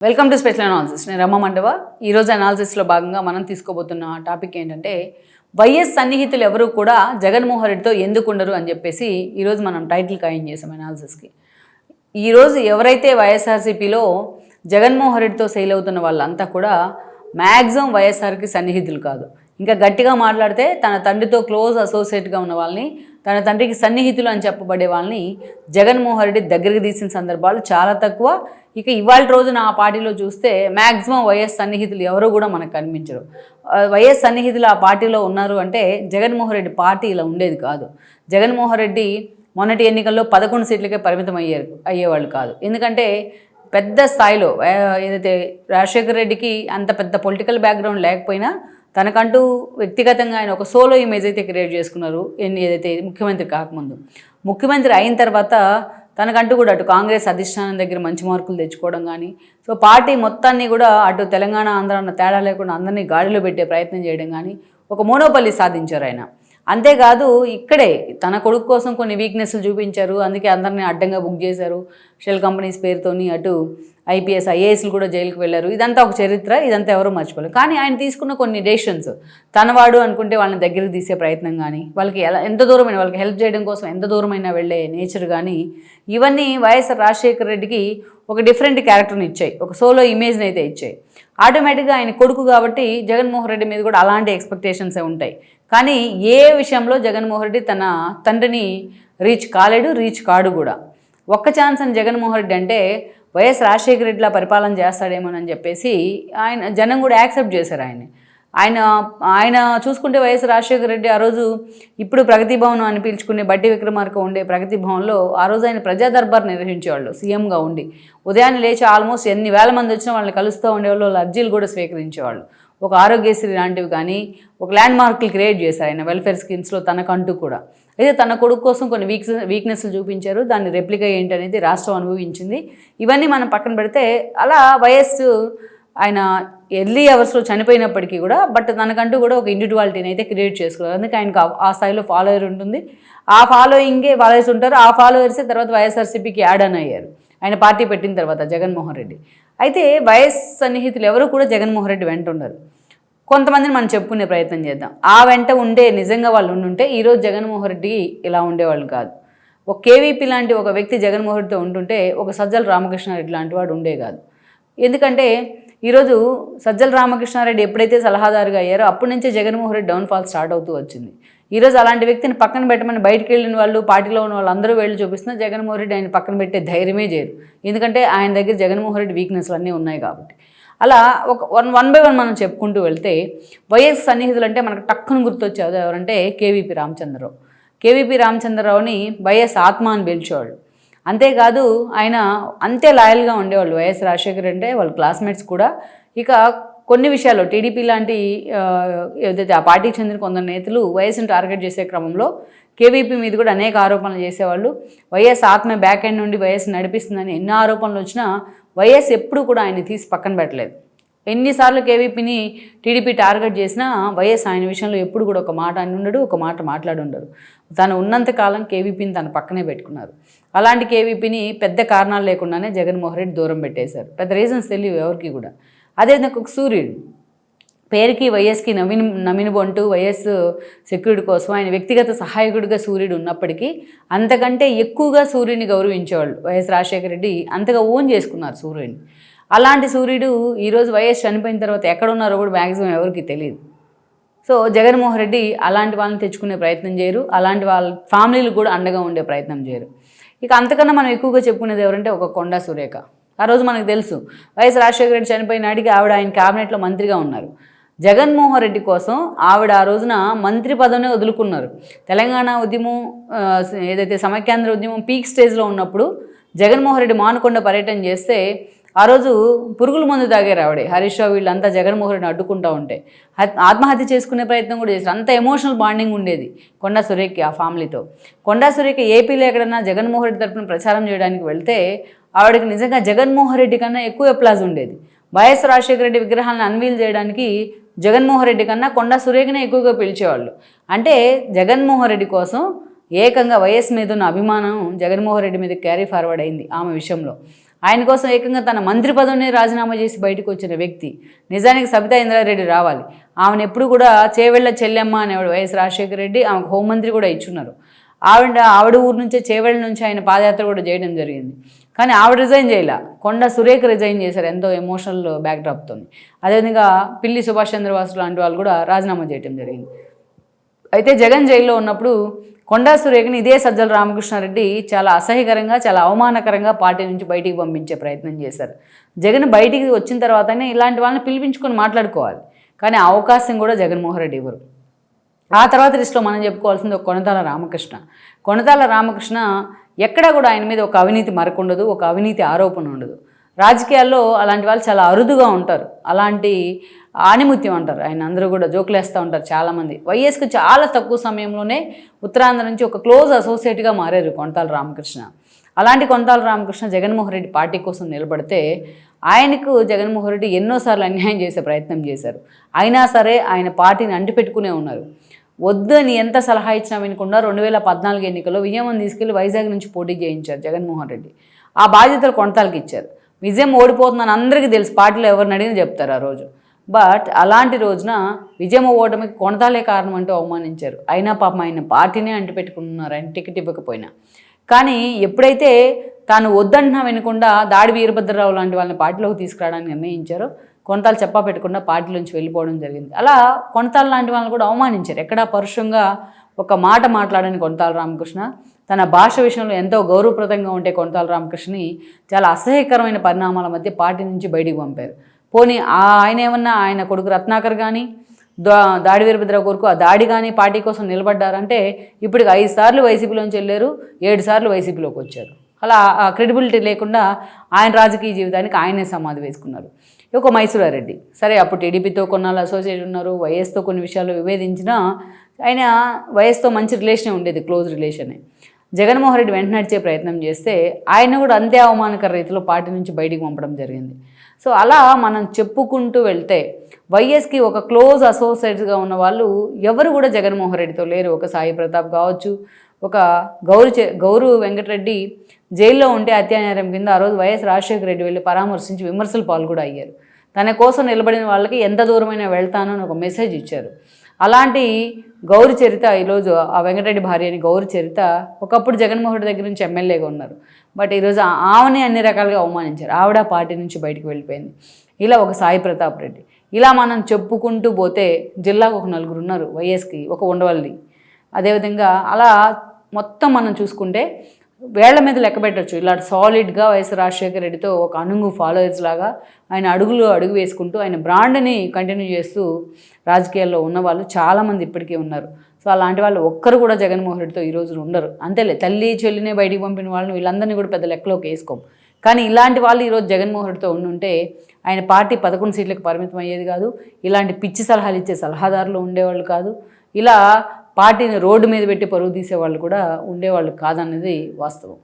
Welcome to special analysis నేను రమ్మ మండవ. ఈరోజు అనాలిసిస్లో భాగంగా మనం తీసుకోబోతున్న టాపిక్ ఏంటంటే వైఎస్ సన్నిహితులు ఎవరు కూడా జగన్మోహన్ రెడ్డితో ఎందుకు ఉండరు అని చెప్పేసి ఈరోజు మనం టైటిల్ ఖాయం చేసాం అనాలిసిస్కి ఈరోజు ఎవరైతే వైఎస్ఆర్సీపీలో జగన్మోహన్ రెడ్డితో సెయిల్ అవుతున్న వాళ్ళంతా కూడా మ్యాక్సిమం వైఎస్ఆర్కి సన్నిహితులు కాదు. ఇంకా గట్టిగా మాట్లాడితే తన తండ్రితో క్లోజ్ అసోసియేట్గా ఉన్న వాళ్ళని తన తండ్రికి సన్నిహితులు అని చెప్పబడే వాళ్ళని జగన్మోహన్ రెడ్డి దగ్గరికి తీసిన సందర్భాలు చాలా తక్కువ. ఇక ఇవాళ రోజున ఆ పార్టీలో చూస్తే మ్యాక్సిమం వైఎస్ సన్నిహితులు ఎవరు కూడా మనకు కనిపించరు. వైఎస్ సన్నిహితులు ఆ పార్టీలో ఉన్నారు అంటే జగన్మోహన్ రెడ్డి పార్టీ ఇలా ఉండేది కాదు. జగన్మోహన్ రెడ్డి మొన్నటి ఎన్నికల్లో పదకొండు సీట్లకే పరిమితం అయ్యారు అయ్యేవాళ్ళు కాదు. ఎందుకంటే పెద్ద స్థాయిలో ఏదైతే రాజశేఖర్ రెడ్డికి అంత పెద్ద పొలిటికల్ బ్యాక్గ్రౌండ్ లేకపోయినా తనకంటూ వ్యక్తిగతంగా ఆయన ఒక సోలో ఇమేజ్ అయితే క్రియేట్ చేసుకున్నారు. ఎన్ని- ఏదైతే ముఖ్యమంత్రి కాకముందు. ముఖ్యమంత్రి అయిన తర్వాత తనకంటూ కూడా అటు కాంగ్రెస్ అధిష్టానం దగ్గర మంచి మార్కులు తెచ్చుకోవడం కానీ సో పార్టీ మొత్తాన్ని కూడా అటు తెలంగాణ ఆంధ్ర అన్న తేడా లేకుండా అందరినీ గాడిలో పెట్టే ప్రయత్నం చేయడం కానీ ఒక మోనోపల్లి సాధించారు ఆయన. అంతేకాదు ఇక్కడే తన కొడుకు కోసం కొన్ని వీక్నెస్లు చూపించారు. అందుకే అందరినీ అడ్డంగా బుక్ చేశారు. షెల్ కంపెనీస్ పేరుతోని అటు ఐపీఎస్ ఐఏఎస్లు కూడా జైలుకు వెళ్ళారు. ఇదంతా ఒక చరిత్ర ఇదంతా ఎవరు మర్చిపోలేరు. కానీ ఆయన తీసుకున్న కొన్ని డెసిషన్స్ తనవాడు అనుకుంటే వాళ్ళని దగ్గరికి తీసే ప్రయత్నం కానీ వాళ్ళకి ఎలా ఎంత దూరమైన వాళ్ళకి హెల్ప్ చేయడం కోసం ఎంత దూరమైనా వెళ్ళే నేచర్ కానీ ఇవన్నీ వైఎస్ఆర్ రాజశేఖర రెడ్డికి ఒక డిఫరెంట్ క్యారెక్టర్ని ఇచ్చాయి. ఒక సోలో ఇమేజ్ని అయితే ఇచ్చాయి. ఆటోమేటిక్గా ఆయన కొడుకు కాబట్టి జగన్మోహన్ రెడ్డి మీద కూడా అలాంటి ఎక్స్పెక్టేషన్సే ఉంటాయి. కానీ ఏ విషయంలో జగన్మోహన్ రెడ్డి తన తండ్రిని రీచ్ కాలేడు రీచ్ కాడు కూడా. ఒక్క ఛాన్స్ అని జగన్మోహన్ రెడ్డి అంటే వైఎస్ రాజశేఖర రెడ్డిలా పరిపాలన చేస్తాడేమోనని చెప్పేసి ఆయన జనం కూడా యాక్సెప్ట్ చేశారు ఆయన్ని. ఆయన ఆయన చూసుకుంటే వైఎస్ రాజశేఖర రెడ్డి ఆ రోజు ఇప్పుడు ప్రగతి భవన్ అని పిలుచుకునే బట్టి విక్రమార్క ఉండే ప్రగతి భవన్లో ఆ రోజు ఆయన ప్రజా దర్బార్ నిర్వహించేవాళ్ళు సీఎంగా ఉండి. ఉదయాన్నే లేచి ఆల్మోస్ట్ ఎన్ని వేల మంది వచ్చినా వాళ్ళని కలుస్తూ ఉండేవాళ్ళు వాళ్ళు అర్జీలు కూడా స్వీకరించేవాళ్ళు. ఒక ఆరోగ్యశ్రీ లాంటివి కానీ ఒక ల్యాండ్ మార్కులు క్రియేట్ చేశారు ఆయన వెల్ఫేర్ స్కీమ్స్లో తనకంటూ కూడా. అయితే తన కొడుకు కోసం కొన్ని వీక్స్ వీక్నెస్లు చూపించారు. దాన్ని రెప్లికా ఏంటి అనేది రాష్ట్రం అనుభవించింది. ఇవన్నీ మనం పక్కన పెడితే అలా వయస్సు ఆయన ఎర్లీ అవర్స్లో చనిపోయినప్పటికీ కూడా బట్ తనకంటూ కూడా ఒక ఇండివిజువాలిటీని అయితే క్రియేట్ చేసుకున్నారు. అందుకే ఆయనకు ఆ- ఆ స్థాయిలో ఫాలోయర్ ఉంటుంది. ఆ ఫాలోయింగే ఫాలోయర్స్ ఉంటారు. ఆ ఫాలోయర్సే తర్వాత వైఎస్ఆర్సీపీకి యాడ్ అని అయ్యారు. ఆయన పార్టీ పెట్టిన తర్వాత జగన్మోహన్ రెడ్డి. అయితే వైఎస్ సన్నిహితులు ఎవరు కూడా జగన్మోహన్ రెడ్డి వెంట ఉండరు. కొంతమందిని మనం చెప్పుకునే ప్రయత్నం చేద్దాం. ఆ వెంట ఉండే నిజంగా వాళ్ళు ఉండుంటే ఈరోజు జగన్మోహన్ రెడ్డి ఇలా ఉండేవాళ్ళు కాదు. ఒక కేవీపీ లాంటి ఒక వ్యక్తి జగన్మోహన్ రెడ్డితో ఉంటుంటే ఒక సజ్జల రామకృష్ణారెడ్డి లాంటి వాడు ఉండే కాదు. ఎందుకంటే ఈరోజు సజ్జల రామకృష్ణారెడ్డి ఎప్పుడైతే సలహాదారుగా అయ్యారో అప్పటి నుంచే జగన్మోహన్ రెడ్డి డౌన్ఫాల్ స్టార్ట్ అవుతూ వచ్చింది. ఈరోజు అలాంటి వ్యక్తిని పక్కన పెట్టమని బయటకు వెళ్ళిన వాళ్ళు పార్టీలో ఉన్న వాళ్ళు అందరూ వెళ్ళి చూపిస్తున్నా జగన్మోహన్ రెడ్డి ఆయన పక్కన పెట్టే ధైర్యమే చేయరు ఎందుకంటే ఆయన దగ్గర జగన్మోహన్ రెడ్డి వీక్నెస్లు అన్నీ ఉన్నాయి కాబట్టి. అలా ఒక వన్ వన్ బై వన్ మనం చెప్పుకుంటూ వెళ్తే వైఎస్ సన్నిహితులు అంటే మనకు టక్కును గుర్తొచ్చేది ఎవరంటే కేవీపీ రామచంద్రరావు. కేవీపీ రామచంద్రరావుని వైఎస్ ఆత్మ అని పిలిచేవాళ్ళు. అంతేకాదు ఆయన అంతే లాయల్గా ఉండేవాళ్ళు. వైఎస్ రాజశేఖర్ అంటే వాళ్ళ క్లాస్మేట్స్ కూడా. ఇక కొన్ని విషయాల్లో టీడీపీ లాంటి ఆ, ఏదైతే ఆ పార్టీకి చెందిన కొందరు నేతలు వైఎస్ని టార్గెట్ చేసే క్రమంలో కేవీపీ మీద కూడా అనేక ఆరోపణలు చేసేవాళ్ళు. వైఎస్ ఆత్మ బ్యాక్ ఎండ్ నుండి వైఎస్ నడిపిస్తుందని ఎన్ని ఆరోపణలు వచ్చినా వైఎస్ ఎప్పుడు కూడా ఆయన తీసి పక్కన పెట్టలేదు. ఎన్నిసార్లు కేవీపీని టీడీపీ టార్గెట్ చేసినా వైఎస్ ఆయన విషయంలో ఎప్పుడు కూడా ఒక మాట అని ఉండడు ఒక మాట మాట్లాడి ఉండడు. తను ఉన్నంత కాలం కేవీపీని తన పక్కనే పెట్టుకున్నారు. అలాంటి కేవీపీని పెద్ద కారణాలు లేకుండానే జగన్మోహన్ రెడ్డి దూరం పెట్టేశారు. పెద్ద రీజన్స్ తెలియవు ఎవరికి కూడా. అదే నాకు ఒక సూర్యుడు. పేరుకి వైఎస్కి నవీన్ నవీన్ వైఎస్ సెక్యూరిటీ కోసం ఆయన వ్యక్తిగత సహాయకుడిగా సూర్యుడు ఉన్నప్పటికీ అంతకంటే ఎక్కువగా సూర్యుని గౌరవించేవాళ్ళు వైఎస్ రాజశేఖర రెడ్డి అంతగా ఓన్ చేసుకున్నారు సూర్యుడిని. అలాంటి సూర్యుడు ఈరోజు వైఎస్ చనిపోయిన తర్వాత ఎక్కడున్నారో కూడా మ్యాక్సిమం ఎవరికి తెలియదు సో జగన్మోహన్ రెడ్డి అలాంటి వాళ్ళని తెచ్చుకునే ప్రయత్నం చేయరు అలాంటి వాళ్ళ ఫ్యామిలీలు కూడా అండగా ఉండే ప్రయత్నం చేయరు. ఇక అంతకన్నా మనం ఎక్కువగా చెప్పుకునేది ఎవరంటే ఒక కొండా సురేఖ. ఆ రోజు మనకు తెలుసు. వైఎస్ రాజశేఖర రెడ్డి చనిపోయిన నాటికి ఆవిడ ఆయన క్యాబినెట్లో మంత్రిగా ఉన్నారు. జగన్మోహన్ రెడ్డి కోసం ఆవిడ ఆ రోజున మంత్రి పదవినే వదులుకున్నారు. తెలంగాణ ఉద్యమం ఏదైతే సమైక్యాంధ్ర ఉద్యమం పీక్ స్టేజ్లో ఉన్నప్పుడు జగన్మోహన్ రెడ్డి మానుకొండ పర్యటన చేస్తే ఆ రోజు పురుగుల మందు తాగారు ఆవిడే. హరీష్ రావు వీళ్ళంతా జగన్మోహన్ రెడ్డిని అడ్డుకుంటూ ఉంటే. హత్- ఆత్మహత్య చేసుకునే ప్రయత్నం కూడా చేశారు. అంత ఎమోషనల్ బాండింగ్ ఉండేది కొండా సురేఖ ఆ ఫ్యామిలీతో కొండా సురేఖ ఏపీలో ఎక్కడన్నా జగన్మోహన్ రెడ్డి తరఫున ప్రచారం చేయడానికి వెళ్తే ఆవిడకి నిజంగా జగన్మోహన్ రెడ్డి కన్నా ఎక్కువ అప్లాజ్ ఉండేది. వైఎస్ రాజశేఖర రెడ్డి విగ్రహాలను అన్వీల్ చేయడానికి జగన్మోహన్ రెడ్డి కన్నా కొండా సురేఖనే ఎక్కువగా పిలిచేవాళ్ళు. అంటే జగన్మోహన్ రెడ్డి కోసం ఏకంగా వైఎస్ మీద ఉన్న అభిమానం జగన్మోహన్ రెడ్డి మీద క్యారీ ఫార్వర్డ్ అయింది ఆమె విషయంలో. ఆయన కోసం ఏకంగా తన మంత్రి పదవిని రాజీనామా చేసి బయటకు వచ్చిన వ్యక్తి నిజానికి సబితా ఇంద్రారెడ్డి రావాలి. ఆమెను ఎప్పుడు కూడా చేవెళ్ళ చెల్లెమ్మ అనేవాడు వైఎస్ రాజశేఖర రెడ్డి ఆమెకు హోంమంత్రి కూడా ఇచ్చున్నారు. ఆవిడ ఆవిడ ఊరు నుంచే చేవెళ్ళ నుంచి ఆయన పాదయాత్ర కూడా చేయడం జరిగింది. కానీ ఆవిడ రిజైన్ చేయలే. కొండ సురేఖ రిజైన్ చేశారు ఎంతో ఎమోషనల్ బ్యాక్డ్రాప్తో అదేవిధంగా పిల్లి సుభాష్ చంద్రబాసు లాంటి వాళ్ళు కూడా రాజీనామా చేయడం జరిగింది. అయితే జగన్ జైల్లో ఉన్నప్పుడు కొండా సురేఖని ఇదే సజ్జల రామకృష్ణారెడ్డి చాలా అసహ్యకరంగా చాలా అవమానకరంగా పార్టీ నుంచి బయటికి పంపించే ప్రయత్నం చేశారు. జగన్ బయటికి వచ్చిన తర్వాతనే ఇలాంటి వాళ్ళని పిలిపించుకొని మాట్లాడుకోవాలి. కానీ అవకాశం కూడా జగన్మోహన్ రెడ్డి ఇవ్వరు. ఆ తర్వాత లిస్టులో మనం చెప్పుకోవాల్సింది ఒక కొనతాల రామకృష్ణ. కొనతాల రామకృష్ణ ఎక్కడా కూడా ఆయన మీద ఒక అవినీతి మరకుండదు ఒక అవినీతి ఆరోపణ ఉండదు. రాజకీయాల్లో అలాంటి వాళ్ళు చాలా అరుదుగా ఉంటారు. అలాంటి ఆనిముత్యం అంటారు. ఆయన అందరూ కూడా జోకులేస్తూ ఉంటారు చాలామంది. వైఎస్కి చాలా తక్కువ సమయంలోనే ఉత్తరాంధ్ర నుంచి ఒక క్లోజ్ అసోసియేట్గా మారారు కొంతాల రామకృష్ణ. అలాంటి కొంతాల రామకృష్ణ జగన్మోహన్ రెడ్డి పార్టీ కోసం నిలబడితే ఆయనకు జగన్మోహన్ రెడ్డి ఎన్నోసార్లు అన్యాయం చేసే ప్రయత్నం చేశారు. అయినా సరే ఆయన పార్టీని అంటిపెట్టుకునే ఉన్నారు. వద్దు అని ఎంత సలహా ఇచ్చినా వినకుండా రెండు వేల పద్నాలుగు ఎన్నికల్లో విజయం తీసుకెళ్ళి వైజాగ్ నుంచి పోటీ చేయించారు జగన్మోహన్ రెడ్డి. ఆ బాధ్యతలు కొనతాలకి ఇచ్చారు. విజయం ఓడిపోతుందని అందరికీ తెలుసు పార్టీలో ఎవరిని అడిగినా చెప్తారు ఆ రోజు. బట్ అలాంటి రోజున విజయం ఓటమికి కొనతాలే కారణం అంటూ అవమానించారు. అయినా పాపం ఆయన పార్టీనే అంటిపెట్టుకున్నారు ఆయన టికెట్ ఇవ్వకపోయినా. కానీ ఎప్పుడైతే తాను వద్దంటున్నా వినకుండా దాడి వీరభద్రరావు లాంటి వాళ్ళని పార్టీలోకి తీసుకురావడానికి నిర్ణయించారో కొనతాలు చెప్పా పెట్టకుండా పార్టీలోంచి వెళ్ళిపోవడం జరిగింది. అలా కొనతాలు లాంటి వాళ్ళని కూడా అవమానించారు. ఎక్కడా పరుషంగా ఒక మాట మాట్లాడని కొనతాల రామకృష్ణ తన భాష విషయంలో ఎంతో గౌరవప్రదంగా ఉండే కొనతాల రామకృష్ణని చాలా అసహ్యకరమైన పరిణామాల మధ్య పార్టీ నుంచి బయటికి పంపారు. పోనీ ఆ ఆయన ఏమన్నా ఆయన కొడుకు రత్నాకర్ కానీ దా దాడి వీరభద్రరావు కొరకు ఆ దాడి కానీ పార్టీ కోసం నిలబడ్డారంటే ఇప్పటికి ఐదు సార్లు వైసీపీలోంచి వెళ్ళారు ఏడు సార్లు వైసీపీలోకి వచ్చారు. అలా ఆ క్రెడిబిలిటీ లేకుండా ఆయన రాజకీయ జీవితానికి ఆయనే సమాధి వేసుకున్నారు. ఒక మైసూరారెడ్డి. సరే అప్పుడు టీడీపీతో కొన్నాళ్ళు అసోసియేట్ ఉన్నారు వైఎస్తో కొన్ని విషయాలు వివేదించినా ఆయన వైఎస్తో మంచి రిలేషనే ఉండేది క్లోజ్ రిలేషనే జగన్మోహన్ రెడ్డి వెంట నడిచే ప్రయత్నం చేస్తే ఆయన కూడా అంతే అవమానకర రీతిలో పార్టీ నుంచి బయటికి పంపడం జరిగింది. సో అలా మనం చెప్పుకుంటూ వెళ్తే వైఎస్కి ఒక క్లోజ్ అసోసియేట్స్గా ఉన్న వాళ్ళు ఎవరు కూడా జగన్మోహన్ రెడ్డితో లేరు. ఒక సాయి ప్రతాప్ కావచ్చు ఒక గౌరు గౌరు వెంకటరెడ్డి జైల్లో ఉంటే అత్యాచారం కింద ఆ రోజు వైఎస్ రాజశేఖర రెడ్డి వెళ్ళి పరామర్శించి విమర్శలు పాలు కూడా అయ్యారు తన కోసం నిలబడిన వాళ్ళకి ఎంత దూరమైనా వెళ్తాను అని ఒక మెసేజ్ ఇచ్చారు. అలాంటి గౌరి చరిత ఈరోజు ఆ వెంకటరెడ్డి భార్య అని గౌరి చరిత ఒకప్పుడు జగన్మోహన్ రెడ్డి దగ్గర నుంచి ఎమ్మెల్యేగా ఉన్నారు. బట్ ఈరోజు ఆమెని అన్ని రకాలుగా అవమానించారు. ఆవిడ పార్టీ నుంచి బయటకు వెళ్ళిపోయింది. ఇలా ఒక సాయి ప్రతాప్ రెడ్డి. ఇలా మనం చెప్పుకుంటూ పోతే జిల్లాకు ఒక నలుగురు ఉన్నారు వైఎస్కి ఒక ఉండవల్లి. అదేవిధంగా అలా మొత్తం మనం చూసుకుంటే వేళ్ళ మీద లెక్క పెట్టచ్చు. ఇలా సాలిడ్గా వైఎస్ రాజశేఖర రెడ్డితో ఒక అనుంగు ఫాలోయర్స్ లాగా ఆయన అడుగులు అడుగు వేసుకుంటూ ఆయన బ్రాండ్ని కంటిన్యూ చేస్తూ రాజకీయాల్లో ఉన్న వాళ్ళు చాలామంది ఇప్పటికీ ఉన్నారు. సో అలాంటి వాళ్ళు ఒక్కరు కూడా జగన్మోహన్ రెడ్డితో ఈ రోజు ఉండరు. అంతేలే తల్లి చెల్లినే బయటికి పంపిన వాళ్ళని వీళ్ళందరినీ కూడా పెద్ద లెక్కలోకి వేసుకోం. కానీ ఇలాంటి వాళ్ళు ఈరోజు జగన్మోహన్ రెడ్డితో ఉండుంటే ఆయన పార్టీ పదకొండు సీట్లకు పరిమితం అయ్యేది కాదు. ఇలాంటి పిచ్చి సలహాలు ఇచ్చే సలహాదారులు ఉండేవాళ్ళు కాదు. ఇలా పార్టీని రోడ్డు మీద పెట్టి పరుగు తీసేవాళ్ళు కూడా ఉండేవాళ్ళు కాదన్నది వాస్తవం.